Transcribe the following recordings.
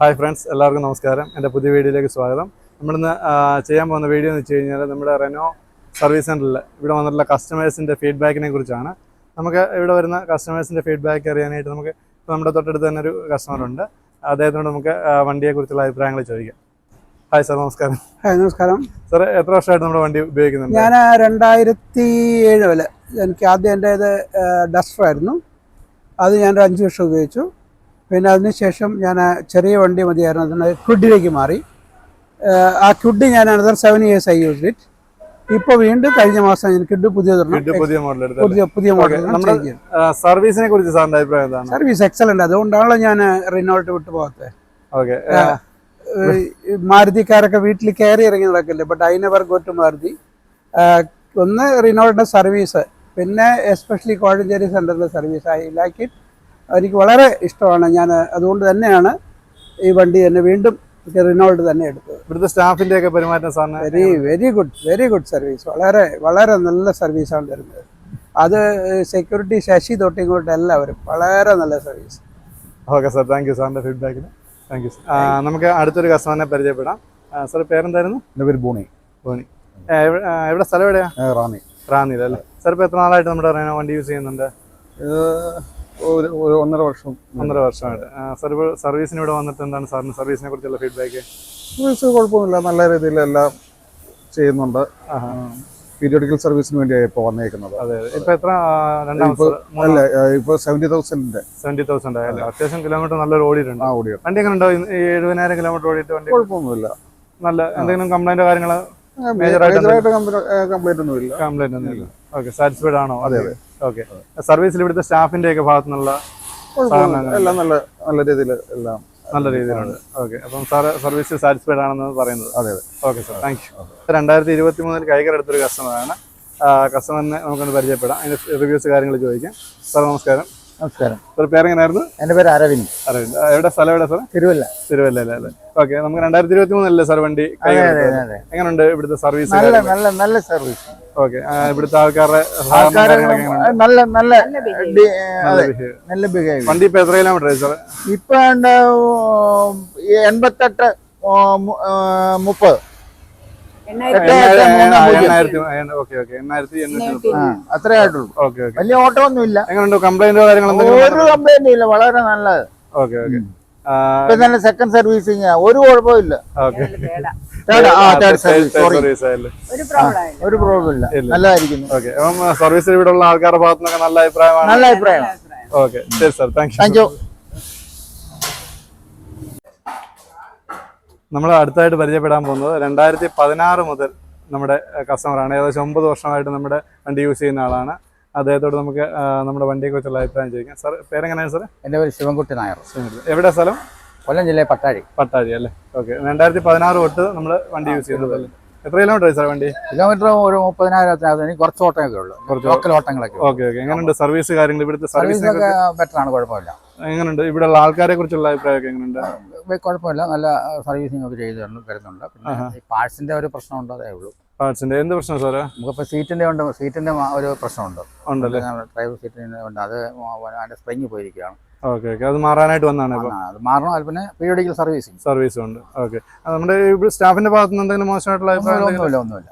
Hi friends എല്ലാവർക്കും നമസ്കാരം. എന്റെ പുതിയ വീഡിയോയിലേക്ക് സ്വാഗതം. നമ്മളിന്ന് ചെയ്യാൻ പോകുന്ന വീഡിയോ എന്ന് വെച്ച് കഴിഞ്ഞാൽ നമ്മുടെ റെനോ സർവീസ് സെന്ററിൽ ഇവിടെ വന്നിട്ടുള്ള കസ്റ്റമേഴ്സിന്റെ ഫീഡ്ബാക്കിനെ കുറിച്ചാണ്. നമുക്ക് ഇവിടെ വരുന്ന കസ്റ്റമേഴ്സിന്റെ ഫീഡ്ബാക്ക് അറിയാനായിട്ട് നമുക്ക് ഇപ്പോൾ നമ്മുടെ തൊട്ടടുത്ത് തന്നെ ഒരു കസ്റ്റമറുണ്ട് അദ്ദേഹത്തിനോട് നമുക്ക് വണ്ടിയെക്കുറിച്ചുള്ള അഭിപ്രായങ്ങൾ ചോദിക്കാം. ഹായ് സാർ നമസ്കാരം. ഹായ് നമസ്കാരം. സാർ എത്ര വർഷമായിട്ട് നമ്മുടെ വണ്ടി ഉപയോഗിക്കുന്നുണ്ട്? ഞാൻ രണ്ടായിരത്തി ഏഴ് വരെ എനിക്ക് ആദ്യം എന്റെ ഇത് ഡസ്റ്റർ ആയിരുന്നു. അത് ഞാനൊരു അഞ്ച് വർഷം ഉപയോഗിച്ചു. പിന്നെ അതിനുശേഷം ഞാൻ ചെറിയ വണ്ടി മതിയായിരുന്നു. അതിന് ക്വിഡിലേക്ക് മാറി. ആ ക്വിഡ് ഞാൻ another seven years I use it ഇപ്പൊ വീണ്ടും കഴിഞ്ഞ മാസം ഞാൻ ക്വിഡ് പുതിയ പുതിയ മോഡൽ പുതിയ മോഡൽ സർവീസിനെ കുറിച്ച് സാറിന്റെ അഭിപ്രായം എന്താണ്? സർവീസ് എക്സലന്റ് അതുകൊണ്ടാണല്ലോ ഞാൻ റിനോൾട്ട് വിട്ടു പോകാത്തത്. ഓക്കെ ഏഹ് ഈ മാരുതിക്കാരൊക്കെ വീട്ടിൽ കയറി ഇറങ്ങി നടക്കില്ലേ? But I never go to Maruti. ഒന്ന് റിനോൾട്ടിന്റെ സർവീസ് പിന്നെ എസ്പെഷ്യലി കോഴഞ്ചേരി സെന്ററിന്റെ സർവീസ് ഐ ലൈക്ക് ഇറ്റ് എനിക്ക് വളരെ ഇഷ്ടമാണ് ഞാൻ അതുകൊണ്ട് തന്നെയാണ് ഈ വണ്ടി തന്നെ വീണ്ടും റിനോൾഡ് തന്നെ എടുത്തത്. ഇവിടുത്തെ സ്റ്റാഫിന്റെ ഒക്കെ പെരുമാറ്റം സാറിന് very very good very good service വളരെ വളരെ നല്ല സർവീസാണ് തരുന്നത്. അത് സെക്യൂരിറ്റി ശശി തൊട്ട് ഇങ്ങോട്ട് എല്ലാവരും വളരെ നല്ല service okay sir thank you സാറിന്റെ ഫീഡ്ബാക്കിന് താങ്ക് യു നമുക്ക് അടുത്തൊരു കസ്റ്റമറിനെ പരിചയപ്പെടാം. സാർ പേരെന്തായിരുന്നു? എന്റെ പേര് ബോണി. ബോണി. എവിടെ- സ്ഥലം എവിടെയാണ് റാന്നി. റാന്നിയിലല്ലേ? സാർ ഇപ്പോൾ എത്ര നാളായിട്ട് നമ്മുടെ റേനോ വണ്ടി യൂസ് ചെയ്യുന്നുണ്ട്? ഒരു ഒന്നര വർഷം ഒന്നര വർഷമായിട്ട്. സർവീസിന് ഇവിടെ വന്നിട്ട് എന്താണ് സാറിന് സർവീസിനെ കുറിച്ചുള്ള ഫീഡ്ബാക്ക് സർവീസ് കുഴപ്പമൊന്നുമില്ല. നല്ല രീതിയിൽ എല്ലാം ചെയ്യുന്നുണ്ട്. പീരിയോഡിക്കൽ സർവീസിന് വേണ്ടിയാണ് ഇപ്പോൾ വന്നേക്കുന്നത്. അതെ എത്ര അല്ല സെവന്റി തൗസൻഡിന്റെ സെവന്റി തൗസൻഡ് അത്യാവശ്യം കിലോമീറ്റർ നല്ലൊരു ഓടിയിട്ടുണ്ട്. ആ ഓടിയോ വണ്ടി എങ്ങനെ ഉണ്ടോ? എഴുപതിനായിരം കിലോമീറ്റർ ഓടിയിട്ട് വണ്ടി? കുഴപ്പമൊന്നുമില്ല. നല്ല എന്തെങ്കിലും കംപ്ലൈന്റ് കാര്യങ്ങൾ മേജറായിട്ട് ആയിട്ട് ഒന്നുമില്ല. കംപ്ലൈന്റ് ഒന്നുമില്ല. ഓക്കെ സാറ്റിസ്ഫൈഡ് ആണോ? അതെ അതെ. ഓക്കെ. സർവീസിൽ ഇവിടുത്തെ സ്റ്റാഫിന്റെ ഒക്കെ ഭാഗത്തു നിന്നുള്ള എല്ലാം നല്ല നല്ല രീതിയിൽ എല്ലാം നല്ല രീതിയിലുണ്ട്. ഓക്കെ. അപ്പം സാറ് സർവീസ് സാറ്റിസ്ഫൈഡ് ആണെന്ന് പറയുന്നത്. അതെ അതെ. Okay sir. താങ്ക് യു രണ്ടായിരത്തി ഇരുപത്തി മൂന്നിൽ കൈകരെടുത്തൊരു കസ്റ്റമറാണ്. കസ്റ്റമറിനെ നമുക്കൊന്ന് പരിചയപ്പെടാം. അതിന്റെ റിവ്യൂസ് കാര്യങ്ങൾ ചോദിക്കാം. സാർ നമസ്കാരം. നമസ്കാരം. സാർ പേരെങ്ങനായിരുന്നു എന്റെ പേര് അരവിന്ദ്. അരവിന്ദ്. എവിടെ സ്ഥലം എവിടെ സാർ തിരുവല്ല. തിരുവല്ല അല്ലേ അല്ലേ? ഓക്കെ നമുക്ക് രണ്ടായിരത്തി ഇരുപത്തി മൂന്നല്ലേ സാർ വണ്ടി എങ്ങനെയുണ്ട് ഇവിടുത്തെ സർവീസ് നല്ല നല്ല നല്ല സർവീസ് ഓക്കെ. ഇവിടുത്തെ ആൾക്കാരുടെ? നല്ല നല്ല നല്ല ബിഹേവിയർ വണ്ടി ഇപ്പൊ എത്ര കിലോമീറ്റർ സാർ ഇപ്പൊ ഉണ്ട് എൺപത്തെട്ട് മുപ്പത്. അത്രേ ആയിട്ടുള്ളൂ. വലിയ ഇല്ല. എങ്ങനെയുണ്ട്? കംപ്ലൈന്റോ കാര്യങ്ങളോ ഒരു കംപ്ലൈന്റും ഇല്ല. വളരെ നല്ലത്. Okay okay. ഇപ്പൊ തന്നെ സെക്കൻഡ് സർവീസിങ് ഒരു കുഴപ്പമില്ല ഓക്കെ. സർവീസ് സർവീസ് ഒരു പ്രോബ്ലം ഇല്ല ഒരു പ്രോബ്ലം ഇല്ല. ഇല്ല. നല്ലതായിരിക്കുന്നു. ഓക്കെ അപ്പം സർവീസിൽ ഇവിടെ ഉള്ള ആൾക്കാരുടെ ഭാഗത്തു നിന്നൊക്കെ നല്ല അഭിപ്രായമാണ്. നല്ല അഭിപ്രായം. ഓക്കെ ശരി sir thank you thank you നമ്മൾ അടുത്തായിട്ട് പരിചയപ്പെടാൻ പോകുന്നത് രണ്ടായിരത്തി പതിനാറ് മുതൽ നമ്മുടെ കസ്റ്റമറാണ് ഏകദേശം ഒമ്പത് വർഷമായിട്ട് നമ്മുടെ വണ്ടി യൂസ് ചെയ്യുന്ന ആളാണ്. അദ്ദേഹത്തോട് നമുക്ക് നമ്മുടെ വണ്ടിയെക്കുറിച്ചുള്ള അഭിപ്രായം ചോദിക്കാം. സാർ പേരെങ്ങനെയാണ് സാർ എന്റെ പേര് ശിവൻകുട്ടി നായർ. എവിടെ സ്ഥലം? കൊല്ലം ജില്ലയിൽ പട്ടാഴി. പട്ടാഴി അല്ലേ? ഓക്കെ രണ്ടായിരത്തി പതിനാറ് തൊട്ട് നമ്മൾ വണ്ടി യൂസ് ചെയ്യുന്നത് എത്ര കിലോമീറ്റർ സാർ വണ്ടി? കിലോമീറ്റർ ഒരു മുപ്പതിനായിരത്തിനകത്ത് എനിക്ക് കുറച്ച് ഓട്ടമൊക്കെ ഉള്ളൂ. കുറച്ച് ലോക്കൽ ഓട്ടങ്ങളൊക്കെ. ഓക്കെ ഓക്കെ എങ്ങനെയുണ്ട് സർവീസ് കാര്യങ്ങൾ? ഇവിടുത്തെ സർവീസ് ബെറ്റർ ആണ് കുഴപ്പമില്ല. എങ്ങനെയുണ്ട്? ഇവിടെയുള്ള ആൾക്കാരെ കുറിച്ചുള്ള അഭിപ്രായമൊക്കെ എങ്ങനെയുണ്ട്? കുഴപ്പമില്ല. നല്ല സർവീസിംഗ് ഒക്കെ ചെയ്ത് തരുന്നു- തരുന്നുണ്ട്. പിന്നെ പാഴ്സിന്റെ ഒരു പ്രശ്നമുണ്ട് അതേ ഉള്ളൂ. പാർട്സിന്റെ എന്ത് പ്രശ്നം സാറേ നമുക്കിപ്പോ സീറ്റിന്റെ ഉണ്ട് സീറ്റിന്റെ ഒരു ഒരു പ്രശ്നമുണ്ട്. ഉണ്ടല്ലേ? ഡ്രൈവർ സീറ്റിന്റെ ഉണ്ട്. അത് അതിന്റെ സ്പ്രിങ് പോയിരിക്കുകയാണ്. Okay okay. അത് മാറാനായിട്ട് വന്നാണ് അത് മാറണം. അത് പിന്നെ പീരിയോഡിക്കൽ സർവീസിങ് സർവീസും ഉണ്ട്. ഓക്കെ. നമ്മുടെ സ്റ്റാഫിന്റെ ഭാഗത്ത് നിന്ന് എന്തെങ്കിലും മോശമായിട്ടുള്ള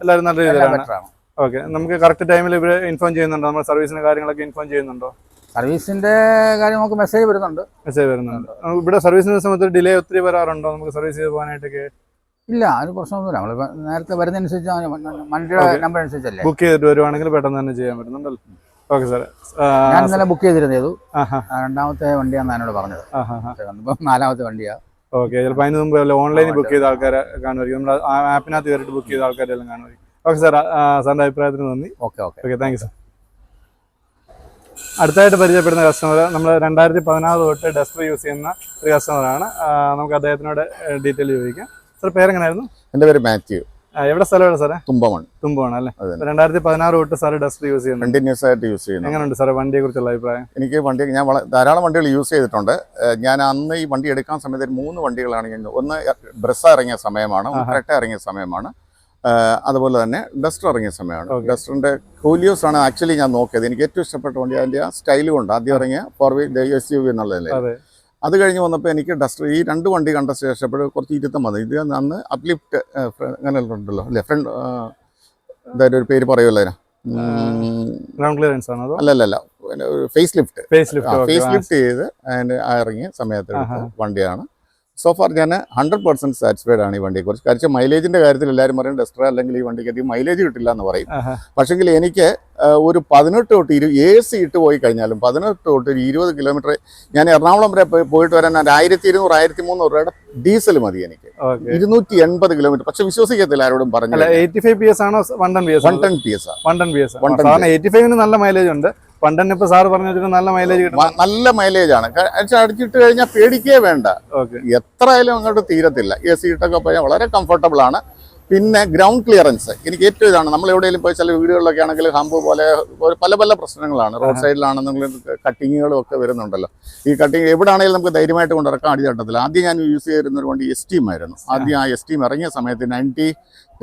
എല്ലാവരും നല്ല രീതിയിലാണ്. ഓക്കെ. നമുക്ക് കറക്റ്റ് ടൈമിൽ ഇവർ ഇൻഫോം ചെയ്യുന്നുണ്ടോ? നമ്മുടെ സർവീസിന്റെ കാര്യങ്ങളൊക്കെ ഇൻഫോം ചെയ്യുന്നുണ്ടോ? സർവീസിന്റെ കാര്യം നമുക്ക് മെസ്സേജ് വരുന്നുണ്ട്. മെസ്സേജ് വരുന്നുണ്ട്. ഇവിടെ സർവീസിന്റെ സമയത്ത് ഡിലേ ഒത്തിരി വരാറുണ്ടോ? നമുക്ക് സർവീസ് ചെയ്ത് പോകാനായിട്ടൊക്കെ? ഇല്ല അതിന് പ്രശ്നമൊന്നുമില്ല. നമ്മൾ നേരത്തെ വരുന്നതനുസരിച്ച് വണ്ടിയുടെ നമ്പർ അനുസരിച്ചല്ലേ? ബുക്ക് ചെയ്തിട്ട് വരുവാണെങ്കിൽ പെട്ടെന്ന് തന്നെ ചെയ്യാൻ പറ്റുന്നുണ്ടല്ലോ. ഓക്കെ ഞാൻ ഇന്നലെ ബുക്ക് ചെയ്തിരുന്നു ചെയ്തു ആഹാ ആ, രണ്ടാമത്തെ വണ്ടിയാന്ന് എന്നോട് പറഞ്ഞത്. നാലാമത്തെ വണ്ടിയാ. ഓക്കെ ചിലപ്പോൾ അതിന് മുമ്പ് ഓൺലൈനിൽ ബുക്ക് ചെയ്ത ആൾക്കാരെ കാണുമായിരിക്കും. നമ്മൾ ആ ആപ്പിനകത്ത് കയറിയിട്ട് ബുക്ക് ചെയ്ത ആൾക്കാരെല്ലാം കാണുമായിരിക്കും. ഓക്കെ സാർ സാറിന്റെ അഭിപ്രായത്തിന് നന്ദി. Okay okay. Okay thank you sir അടുത്തായിട്ട് പരിചയപ്പെടുന്ന കസ്റ്റമർ നമ്മൾ രണ്ടായിരത്തി പതിനാറ് തൊട്ട് ഡസ്റ്റർ യൂസ് ചെയ്യുന്ന ഒരു കസ്റ്റമറാണ് നമുക്ക് അദ്ദേഹത്തിനോട് ഡീറ്റെയിൽ ചോദിക്കാം. സാർ പേരെങ്ങനായിരുന്നു? എന്റെ പേര് മാത്യു. എവിടെ സ്ഥലമാണ് സാറേ? തുമ്പമാണ് തുമ്പമാണ് അല്ലേ. രണ്ടായിരത്തി പതിനാറ് തൊട്ട് സാർ ഡസ്റ്റർ യൂസ് ചെയ്യുന്നു കണ്ടിന്യൂസ് ആയിട്ട് യൂസ് ചെയ്യുന്നു എങ്ങനെയുണ്ട് സാറേ വണ്ടിയെ കുറിച്ചുള്ള അഭിപ്രായം? എനിക്ക് വണ്ടി ഞാൻ ധാരാളം വണ്ടികൾ യൂസ് ചെയ്തിട്ടുണ്ട്. ഞാൻ അന്ന് ഈ വണ്ടി എടുക്കാൻ സമയത്ത് മൂന്ന് വണ്ടികളാണ് ഞാൻ ഒന്ന് ബ്രസ് ഇറങ്ങിയ സമയമാണ് ആഹാ. ഇറങ്ങിയ സമയമാണ്. അതുപോലെ തന്നെ ഡസ്റ്റർ ഇറങ്ങിയ സമയമാണ്. ഡസ്റ്ററിന്റെ കൂലിയോസ് ആണ് ആക്ച്വലി ഞാൻ നോക്കിയത്. എനിക്ക് ഏറ്റവും ഇഷ്ടപ്പെട്ട വണ്ടി അതിന്റെ ആ സ്റ്റൈൽ കൊണ്ട് ആദ്യം ഇറങ്ങിയ four wheel S U V എന്നുള്ളതല്ലേ അതെ കഴിഞ്ഞ് വന്നപ്പോൾ എനിക്ക് ഡസ്റ്റർ ഈ രണ്ട് വണ്ടി കണ്ട ശേഷം അപ്പോൾ കുറച്ച് ഇരുത്തം വന്നു. ഇത് അന്ന് അപ്ലിഫ്റ്റ് അങ്ങനെ ഉണ്ടല്ലോ അല്ലേ? ഫ്രണ്ട് എന്തായാലും ഒരു പേര് പറയുമല്ലോ അതിന്. ഗ്രൗണ്ട് ക്ലിയറൻസ് ആണോ അതോ? അല്ലല്ലല്ല face lift face lift face lift ചെയ്ത് അതിന് ഇറങ്ങിയ സമയത്ത് വണ്ടിയാണ്. സോ ഫാർ ഞാൻ ഹൺഡ്രഡ് പെർസെന്റ് സാറ്റിസ്ഫൈഡ് ആണ് ഈ വണ്ടിയെക്കുറിച്ച് കാരണം മൈലേജിന്റെ കാര്യത്തിൽ എല്ലാവരും പറയും ഡസ്റ്റർ അല്ലെങ്കിൽ ഈ വണ്ടിക്ക് അധികം മൈലേജ് കിട്ടില്ല എന്ന് പറയും പക്ഷെങ്കിൽ എനിക്ക് ഒരു പതിനെട്ട് തൊട്ട് ഇരു എ സി ഇട്ട് പോയി കഴിഞ്ഞാലും പതിനെട്ട് തൊട്ട് ഒരു ഇരുപത് കിലോമീറ്റർ ഞാൻ എറണാകുളം വരെ പോയിട്ട് വരാൻ ഒരു ആയിരത്തി ഇരുന്നൂറ് ആയിരത്തി മൂന്നൂറ് രൂപയുടെ ഡീസൽ മതി എനിക്ക്. ഇരുന്നൂറ്റി എൺപത് കിലോമീറ്റർ പക്ഷെ വിശ്വസിക്കത്തില്ല ആരോടും പറഞ്ഞു എയ്റ്റി ഫൈവ് പി എസ് ആണോ one ten P S one ten P S one ten P S 110 സാറിന് എയ്റ്റി ഫൈവിന് നല്ല മൈലേജ് ഉണ്ട്. വൺ തന്നെ ഇപ്പൊ സാറ് പറഞ്ഞു നല്ല മൈലേജ് കിട്ടും. നല്ല മൈലേജ് ആണ്. അടിച്ചിട്ട് കഴിഞ്ഞാൽ പേടിക്കേ വേണ്ട. എത്ര ആയാലും അങ്ങോട്ട് തീരത്തില്ല. എ സി ഇട്ടൊക്കെ പോയാൽ വളരെ കംഫർട്ടബിൾ ആണ്. പിന്നെ ഗ്രൗണ്ട് ക്ലിയറൻസ് എനിക്ക് ഏറ്റവും ഇതാണ്. നമ്മൾ എവിടെയെങ്കിലും പോയി ചില വീടുകളിലൊക്കെ ആണെങ്കിൽ ഹമ്പ് പോലെ പല പല പ്രശ്നങ്ങളാണ്. റോഡ് സൈഡിലാണെന്നെങ്കിലും കട്ടിങ്ങുകളും ഒക്കെ വരുന്നുണ്ടല്ലോ. ഈ കട്ടിങ് എവിടെയാണെങ്കിലും നമുക്ക് ധൈര്യമായിട്ട് കൊണ്ടിറക്കാൻ അടിച്ചട്ടത്തില്ല ആദ്യം ഞാൻ യൂസ് ചെയ്തിരുന്ന ഒരു വണ്ടി എസ് ടീം ആയിരുന്നു ആദ്യം ആ എസ് ടീം ഇറങ്ങിയ സമയത്ത് നയന്റി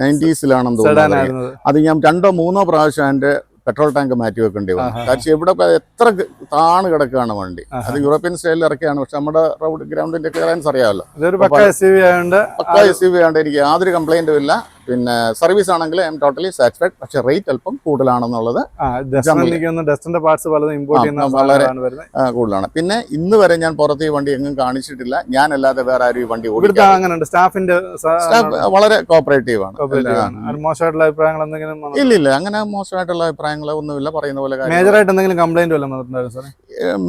നയന്റീസിലാണെന്ന് തോന്നുന്നത് അത് ഞാൻ രണ്ടോ മൂന്നോ പ്രാവശ്യം അതിന്റെ പെട്രോൾ ടാങ്ക് മാറ്റി വെക്കേണ്ടി വന്നു. കാരണം ഇവിടെ എത്ര താണ് കിടക്കുകയാണ് വണ്ടി. അത് യൂറോപ്യൻ സ്റ്റൈലിൽ ഇറക്കിയാണ്. പക്ഷെ നമ്മുടെ റോഡ് ഗ്രൗണ്ടിന്റെ ക്ലിയറൻസ് അറിയാമല്ലോ. പക്ക എസ് യു വി ആയതുകൊണ്ട് എനിക്ക് യാതൊരു കംപ്ലൈന്റും ഇല്ല. പിന്നെ സർവീസ് ആണെങ്കിൽ ഐ എം ടോട്ടലി സാറ്റിസ്ഫൈഡ് പക്ഷെ റേറ്റ് അല്പം കൂടുതലാണെന്നുള്ളത് ഡസ്റ്ററിന്റെ പാർട്സ് പലതും ഇമ്പോർട്ട് ആ, ചെയ്യുന്ന വളരെ- കൂടുതലാണ്. പിന്നെ ഇന്ന് വരെ ഞാൻ പുറത്ത് ഈ വണ്ടി എങ്ങും കാണിച്ചിട്ടില്ല. ഞാൻ അല്ലാതെ വേറെ ആരും ഈ വണ്ടി സ്റ്റാഫിന്റെ വളരെ കോപ്പറേറ്റീവ് ആണ്. മോശമായിട്ടുള്ള അഭിപ്രായങ്ങൾ എന്തെങ്കിലും ഇല്ല ഇല്ല അങ്ങനെ മോശമായിട്ടുള്ള അഭിപ്രായങ്ങൾ ഒന്നുമില്ല. പറയുന്ന പോലെ മേജറായിട്ട് എന്തെങ്കിലും കംപ്ലൈന്റ് വല്ലതും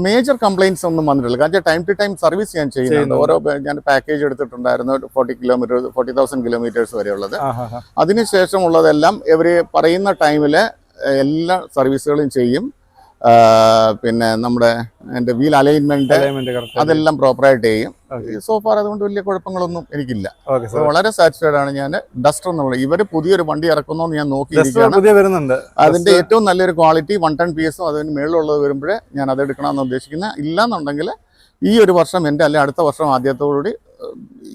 മേജർ കംപ്ലൈന്റ്സ് ഒന്നും വന്നിട്ടില്ല. കാരണം ടൈം ടു ടൈം സർവീസ് ഞാൻ ചെയ്യുന്നുണ്ട്. ഓരോ ഞാൻ പാക്കേജ് എടുത്തിട്ടുണ്ടായിരുന്നു forty kilometre forty thousand kilometres വരെയുള്ളത്. അതിനുശേഷമുള്ളതെല്ലാം ഇവർ പറയുന്ന ടൈമിൽ എല്ലാ സർവീസുകളും ചെയ്യും. പിന്നെ നമ്മുടെ എന്റെ വീൽ അലൈൻമെന്റ് അതെല്ലാം പ്രോപ്പറായിട്ട് ചെയ്യും. സോ സോഫാർ അതുകൊണ്ട് വലിയ കുഴപ്പങ്ങളൊന്നും എനിക്കില്ല. വളരെ സാറ്റിസ്ഫൈഡ് ആണ് ഞാൻ. ഡസ്റ്റർ എന്നുള്ള ഇവർ പുതിയൊരു വണ്ടി ഇറക്കുന്നു ഞാൻ നോക്കി നോക്കിയിരിക്കുകയാണ്. അതിന്റെ ഏറ്റവും നല്ലൊരു ക്വാളിറ്റി വൺ ടെൻ പി എസും അതിന് മേളിലുള്ളത് വരുമ്പോഴേ ഞാൻ അത് എടുക്കണമെന്ന് ഉദ്ദേശിക്കുന്നത് ഇല്ലാന്നുണ്ടെങ്കിൽ ഈ ഒരു വർഷം എന്റെ അല്ലെ അടുത്ത വർഷം ആദ്യത്തോടുകൂടി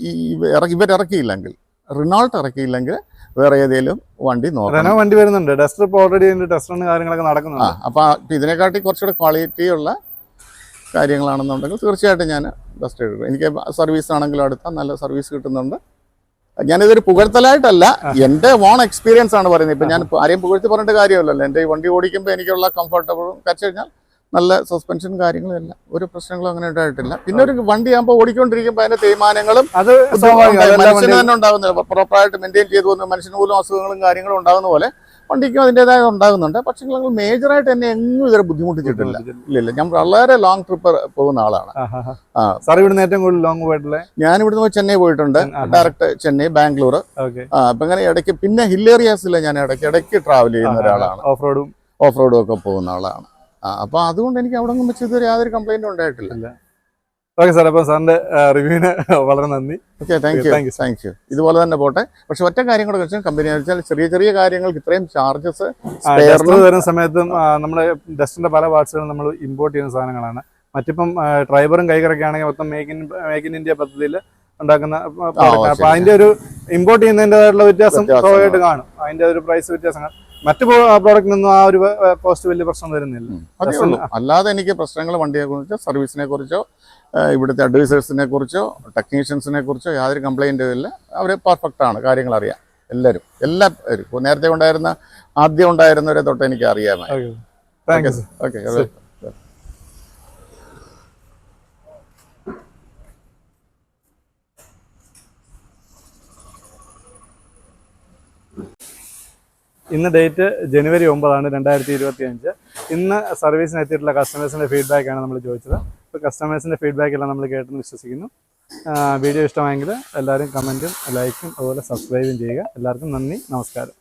ഈ ഇവർ ഇവരിറക്കിയില്ലെങ്കിൽ. റിനോൾട്ട് ഇറക്കിയില്ലെങ്കിൽ വേറെ ഏതെങ്കിലും വണ്ടി നോക്കണം. വണ്ടി വരുന്നുണ്ട്. ടെസ്റ്റർ ഇപ്പോൾ ഓൾറെഡി അതിന്റെ ടെസ്റ്റ് കാര്യങ്ങളൊക്കെ നടക്കുന്നുണ്ട്. അപ്പൊ ഇപ്പൊ ഇതിനെക്കാട്ടി കുറച്ചുകൂടെ ക്വാളിറ്റി ഉള്ള കാര്യങ്ങളാണെന്നുണ്ടെങ്കിൽ തീർച്ചയായിട്ടും ഞാൻ ഡസ്റ്റ് എടുക്കും എനിക്ക് സർവീസ് ആണെങ്കിലും അടുത്ത നല്ല സർവീസ് കിട്ടുന്നുണ്ട്. ഞാനിതൊരു പുകഴ്ത്തലായിട്ടല്ല എന്റെ ഓൺ എക്സ്പീരിയൻസ് ആണ് പറയുന്നത്. ഇപ്പം ഞാൻ ആരെയും പുകഴ്ത്തി പറഞ്ഞിട്ട് കാര്യമല്ലല്ലോ. എന്റെ ഈ വണ്ടി ഓടിക്കുമ്പോൾ എനിക്കുള്ള കംഫർട്ടബിളും കച്ചു കഴിഞ്ഞാൽ നല്ല സസ്പെൻഷൻ കാര്യങ്ങളും എല്ലാം. ഒരു പ്രശ്നങ്ങളും അങ്ങനെ ഉണ്ടായിട്ടില്ല. പിന്നെ ഒരു വണ്ടി ആകുമ്പോൾ ഓടിക്കൊണ്ടിരിക്കുമ്പോൾ അതിന്റെ തേയ്മാനങ്ങളും അത് മനുഷ്യന് തന്നെ ഉണ്ടാകുന്നില്ല പ്രോപ്പറായിട്ട് മെയിന്റെയിൻ ചെയ്തു പോകുന്ന മനുഷ്യന് പോലും അസുഖങ്ങളും കാര്യങ്ങളും ഉണ്ടാകുന്ന പോലെ വണ്ടിക്കും അതിന്റെതായ ഉണ്ടാകുന്നുണ്ട്. പക്ഷെ ഞങ്ങൾ മേജറായിട്ട് എന്നെ എങ്ങും ഇതുവരെ ബുദ്ധിമുട്ടിച്ചിട്ടില്ല. ഇല്ല ഇല്ല. ഞാൻ വളരെ ലോങ് ട്രിപ്പ് പോകുന്ന ആളാണ്. സാർ ഇവിടുന്ന് ഏറ്റവും കൂടുതൽ ലോങ് പോയിട്ടുള്ളത്? ഞാൻ ഇവിടുന്ന് ചെന്നൈ പോയിട്ടുണ്ട്. ഡയറക്റ്റ് ചെന്നൈ ബാംഗ്ലൂർ അപ്പൊ ഇങ്ങനെ ഇടയ്ക്ക് പിന്നെ ഹില്ലേറിയാസിലെ ഞാൻ ഇടയ്ക്ക് ഇടയ്ക്ക് ട്രാവൽ ചെയ്യുന്ന ഒരാളാണ്. ഓഫ് റോഡും ഓഫ് റോഡും ഒക്കെ പോകുന്ന ആളാണ്. അപ്പോൾ അതുകൊണ്ട് എനിക്ക് അവിടെ നിന്ന് വെച്ച് ഇതുവരെ യാതൊരു കംപ്ലൈന്റും ഉണ്ടായിട്ടില്ല. ഓക്കെ സാർ അപ്പൊ സാറിന്റെ റിവ്യൂവിന് വളരെ നന്ദി. Okay thank you thank you thank you ഇതുപോലെ തന്നെ പോട്ടെ. പക്ഷെ ഒറ്റ കാര്യം കൂടെ വെച്ചാൽ കമ്പനി വെച്ചാൽ ചെറിയ ചെറിയ കാര്യങ്ങൾക്ക് ഇത്രയും ചാർജസ് വരുന്ന സമയത്തും നമ്മുടെ ഡസ്റ്റിന്റെ പല പാർട്സുകളും നമ്മൾ ഇമ്പോർട്ട് ചെയ്യുന്ന സാധനങ്ങളാണ്. മറ്റിപ്പം ഡ്രൈവറും കൈകറൊക്കെ ആണെങ്കിൽ മൊത്തം make in make in India പദ്ധതിയിൽ ഉണ്ടാക്കുന്ന അപ്പൊ അതിന്റെ ഒരു ഇമ്പോർട്ട് ചെയ്യുന്നതിന്റെതായിട്ടുള്ള വ്യത്യാസം വ്യത്യാസം സ്വാഭാവികമായിട്ട് കാണും. അതിന്റെ ഒരു പ്രൈസ് വ്യത്യാസങ്ങൾ. മറ്റു പ്രോഡക്റ്റിനൊന്നും ആ ഒരു കോസ്റ്റ് വലിയ പ്രശ്നം വരുന്നില്ല. അല്ലാതെ എനിക്ക് പ്രശ്നങ്ങൾ വണ്ടിയെ കുറിച്ചോ സർവീസിനെ കുറിച്ചോ ഇവിടുത്തെ അഡ്വൈസേഴ്സിനെ കുറിച്ചോ ടെക്നീഷ്യൻസിനെ കുറിച്ചോ യാതൊരു കംപ്ലൈന്റും ഇല്ല. അവർ പെർഫെക്റ്റ് ആണ് കാര്യങ്ങൾ അറിയാം. എല്ലാവരും. ഇപ്പോൾ നേരത്തെ ഉണ്ടായിരുന്ന ആദ്യം ഉണ്ടായിരുന്നവരെ തൊട്ട് എനിക്ക് അറിയാമായിരുന്നു. താങ്ക് യു സർ ഓക്കെ ഇന്ന് ഡേറ്റ് ജനുവരി ഒമ്പതാണ് രണ്ടായിരത്തി ഇരുപത്തി അഞ്ച് ഇന്ന് സർവീസിന് എത്തിയിട്ടുള്ള കസ്റ്റമേഴ്സിന്റെ ഫീഡ്ബാക്ക് ആണ് നമ്മൾ ചോദിച്ചത്. അപ്പോൾ കസ്റ്റമേഴ്സിന്റെ ഫീഡ്ബാക്ക് എല്ലാം നമ്മൾ കേട്ടെന്ന് വിശ്വസിക്കുന്നു. വീഡിയോ ഇഷ്ടമായെങ്കിൽ എല്ലാവരും കമന്റും ലൈക്കും അതുപോലെ സബ്സ്ക്രൈബും ചെയ്യുക. എല്ലാവർക്കും നന്ദി നമസ്കാരം.